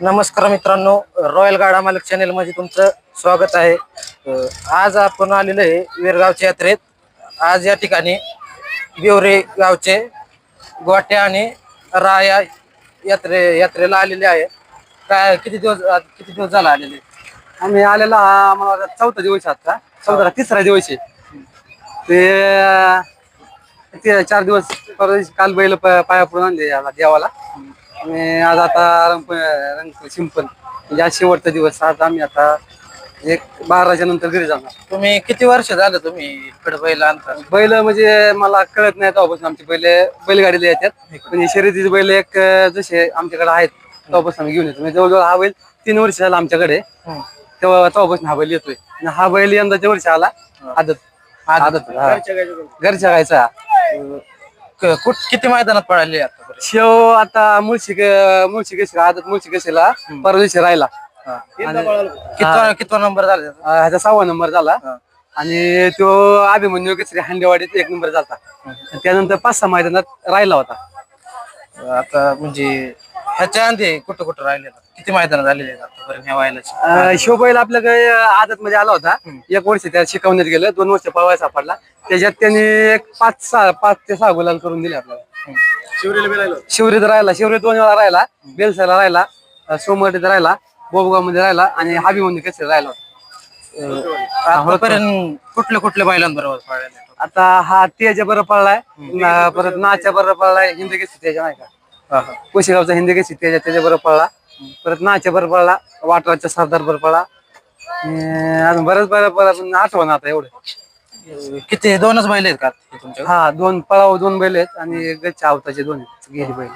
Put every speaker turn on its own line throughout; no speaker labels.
नमस्कार मित्रांनो रॉयल गाडा मालक चॅनलमध्ये तुमचं स्वागत आहे. आज आपण आलेलो आहे वेरगावच्या यात्रेत. आज या ठिकाणी बिवरे गावचे गोटे आणि राया यात्रे यात्रेला आलेले आहे. काय किती दिवस किती दिवस झाला आलेले?
आम्ही आलेला हा मला वाटतं चौथा दिवस आहे आता. चौथा तिसरा दिवस आहे. ते ते चार दिवस परवा काल बैल प- पाया पडून आणले याला देवाला. आणि आज आता रंग रंग सिंपल. म्हणजे आज शेवटचा दिवस. आज आम्ही आता एक बाराच्या नंतर घरी जाणार.
तुम्ही किती वर्ष झालं तुम्ही इकडे बैल आणता?
बैल म्हणजे मला कळत नाही तेव्हापासून आमची बैल बैलगाडीला येतात. म्हणजे शर्यतीचे बैल एक जसे आमच्याकडे आहेत तेव्हापासून आम्ही घेऊन येतो. म्हणजे जवळजवळ हा बैल तीन वर्ष झाला आमच्याकडे. तेव्हा तेव्हापासून हा बैल येतोय. आणि हा बैल यंदाच्या वर्षी आला आदत. आदत. घरच्या गायचा.
क- कुठ किती मैदानात पळाले आता
शेव आता मुळशी मुळशी केसरी आदत मुळशी केसरीला परवा दिवशी राहिला
कितवा कितवा नंबर झाला त्याचा?
अं, ह्याचा सहावा नंबर झाला. आणि तो अभिमन्यू केसरी हांडेवाडीत एक नंबर झाला. त्यानंतर पाच सहा मैदानात राहिला होता.
आता म्हणजे ह्याच्या आधी कुठं कुठं राहिले किती मैदान झालेले आहेत आतापर्यंत ह्या व्हायला
अं, शिवबैल आपल्याकडे आदत मध्ये आला होता. एक वर्ष त्याला शिकवण्यात गेलं दोन वर्ष पळवाय सापडला. त्याच्यात त्यांनी एक पाच सहा पाच ते सहा गुलाल करून दिले आपल्याला. शिवरीत राहिला शिवरीत दोन वेळा राहिला. बेलसाला राहिला सोमवारीत राहिला बोबगावमध्ये राहिला आणि हाबीमध्ये केसरी राहिला होता.
आतापर्यंत कुठल्या कुठल्या बैलांबरोबर पळाले
आता हा त्याच्या बरोबर पळलाय ना- परत नाच्या बरोबर पळलाय हिंद केसरी त्याच्या नाही का? कुशेगावचा हिंद केसरी त्याच्या त्याच्या बरोबर पळला. परत नाच्या बरोबर पळला. वाटराच्या सरदार बरोबर पळला. आणि अजून बरेच बरं बरं आठवण आता एवढे.
किती? दोनच बैल आहेत का हे तुमच्या
हा दोन पळाव दोन बैल आहेत आणि गच्च्या आवताचे दोन आहेत. गेली बैल.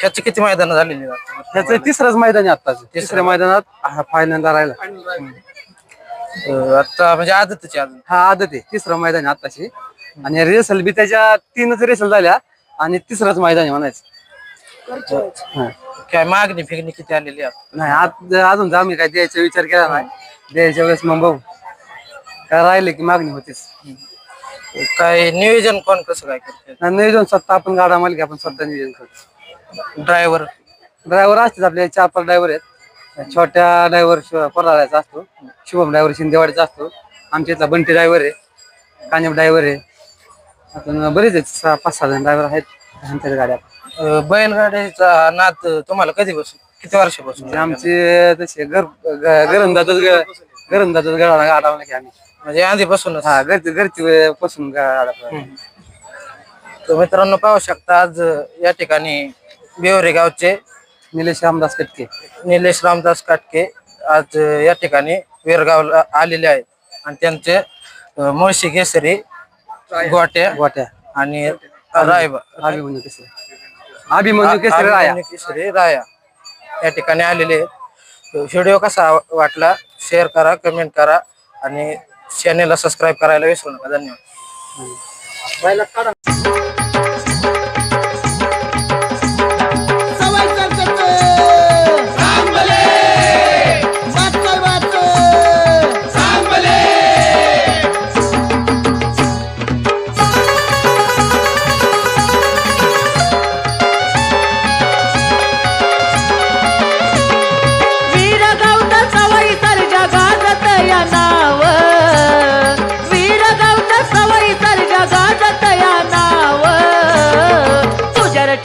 ह्याचे किती मैदान झालेले आहेत?
ह्याचं तिसरंच मैदान आहे आत्ताच. तिसऱ्या मैदानात हा फायनलला राहिला.
अं, आता म्हणजे आदतच अजून.
हा आदत आहे. तिसरं मैदान आहे आत्ताची आणि रेसल बी त्याच्या तीनच रेसल झाल्या आणि तिसरंच मैदान आहे म्हणायचं. हा.
काय मागणी फिगणी किती आलेली आहे?
नाही आज अजून आम्ही काय द्यायचा विचार केला नाही. द्यायच्या वेळेस मग बघू. काय राहिले की मागणी होतीच.
काय नियोजन कोण कसं काय करते
आणि नियोजन स्वतः आपण गाडा मालिक आपण स्वतः नियोजन करतो.
ड्रायव्हर
ड्रायव्हर असतात आपले चार पाच ड्रायव्हर आहेत. छोट्या ड्रायव्हर कोराळ्याचा असतो. शुभम ड्रायव्हर शिंदेवाडीचा असतो. आमच्या इथला बंटी ड्रायव्हर आहे. कान्यप ड्रायव्हर आहे. अजून बरेच आहेत सहा पाच सहा जण ड्रायव्हर आहेत. गाड्या
बैलगाडीचा नाद तुम्हाला कधीपासून? किती वर्षापासून?
म्हणजे आमचे तसे घर घरंदाजच घरंदाजच गाडा गाडा की आम्ही.
म्हणजे आधीपासूनच?
हा घरची घरची पासून गाडा
तर मित्रांनो पाहू शकता आज या ठिकाणी बिवरे गावचे
निलेश रामदास कटके.
निलेश रामदास काटके आज या ठिकाणी वेरगावला आलेले आहेत. आणि त्यांचे अं, मुळशी केसरी गोट्या
गोट्या.
आणि रायबा.
अभिमन्यू केसरी. अभिमन्यू केसरी राया.
अभिमन्यू केसरी राया. या ठिकाणी आलेले आहेत. व्हिडिओ कसा वाटला शेअर करा कमेंट करा आणि चॅनेलला सबस्क्राईब करायला विसरू नका. धन्यवाद.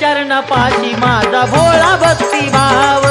चरण पाशी माझा भोळा भक्ती भाव.